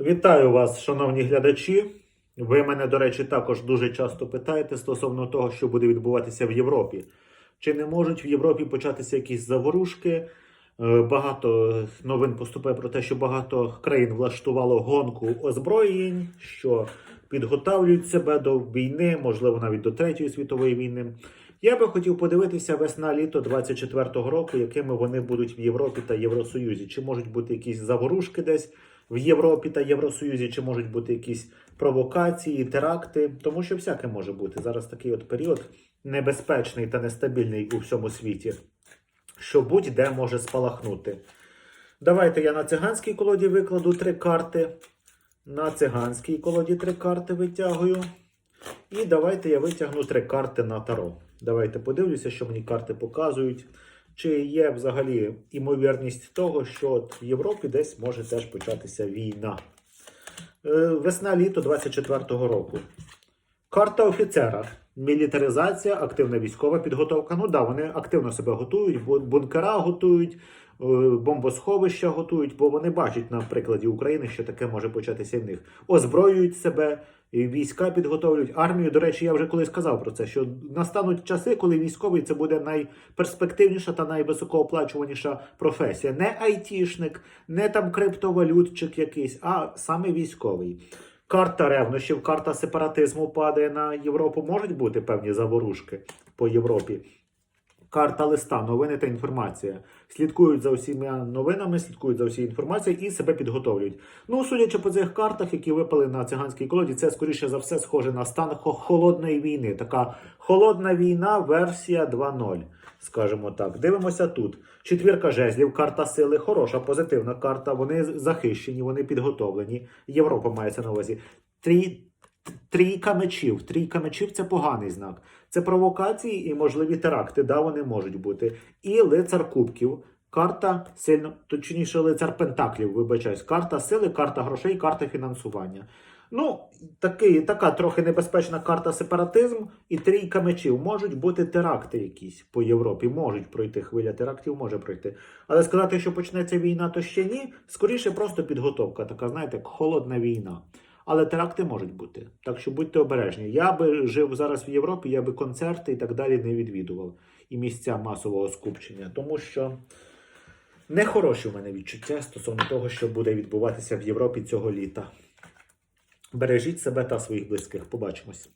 Вітаю вас, шановні глядачі. Ви мене, до речі, також дуже часто питаєте стосовно того, що буде відбуватися в Європі. Чи не можуть в Європі початися якісь заворушки? Е, Багато новин поступає про те, що багато країн влаштувало гонку озброєнь, що підготовлюють себе до війни, можливо, навіть до Третьої світової війни. Я би хотів подивитися весна-літо 24-го року, якими вони будуть в Європі та Євросоюзі. Чи можуть бути якісь заворушки десь в Європі та Євросоюзі, чи можуть бути якісь провокації, теракти, тому що всяке може бути. Зараз такий от період небезпечний та нестабільний у всьому світі, що будь-де може спалахнути. Давайте я на циганській колоді викладу три карти. На циганській колоді три карти витягую. І давайте я витягну три карти на таро. Давайте подивлюся, що мені карти показують. Чи є взагалі імовірність того, що от в Європі десь може теж початися війна? Е, Весна-літо 24-го року. Карта офіцера. Мілітаризація, активна військова підготовка. Ну да, вони активно себе готують, бу- бункера готують, е, бомбосховища готують, бо вони бачать на прикладі України, що таке може початися в них. Озброюють себе, війська підготовлюють армію. До речі, я вже колись сказав про це, що настануть часи, коли військовий це буде найперспективніша та найвисокооплачуваніша професія. Не айтішник, не там криптовалютчик якийсь, а саме військовий. Карта ревнощів, карта сепаратизму падає на Європу. Можуть бути певні заворушки по Європі. Карта листа, новини та інформація. Слідкують за усіма новинами, слідкують за всією інформацією і себе підготовлюють. Ну, судячи по цих картах, які випали на циганській колоді, це скоріше за все схоже на стан холодної війни. Така холодна війна, версія 2.0, скажімо так. Дивимося тут. Четвірка жезлів, карта сили, хороша, позитивна карта. Вони захищені, вони підготовлені. Європа мається на увазі. Трі... Трійка мечів. Трійка мечів це поганий знак. Це провокації і можливі теракти. Да, вони можуть бути. І лицар кубків. Карта сильно, точніше, лицар пентаклів, вибачаюсь. Карта сили, карта грошей, карта фінансування. Ну, такий, така трохи небезпечна карта сепаратизм і трійка мечів. Можуть бути теракти якісь по Європі. Можуть пройти хвиля терактів, може пройти. Але сказати, що почнеться війна, то ще ні. Скоріше просто підготовка. Така, знаєте, холодна війна. Але теракти можуть бути. Так що будьте обережні. Я би жив зараз в Європі, я би концерти і так далі не відвідував. І місця масового скупчення. Тому що нехороші в мене відчуття стосовно того, що буде відбуватися в Європі цього літа. Бережіть себе та своїх близьких. Побачимось.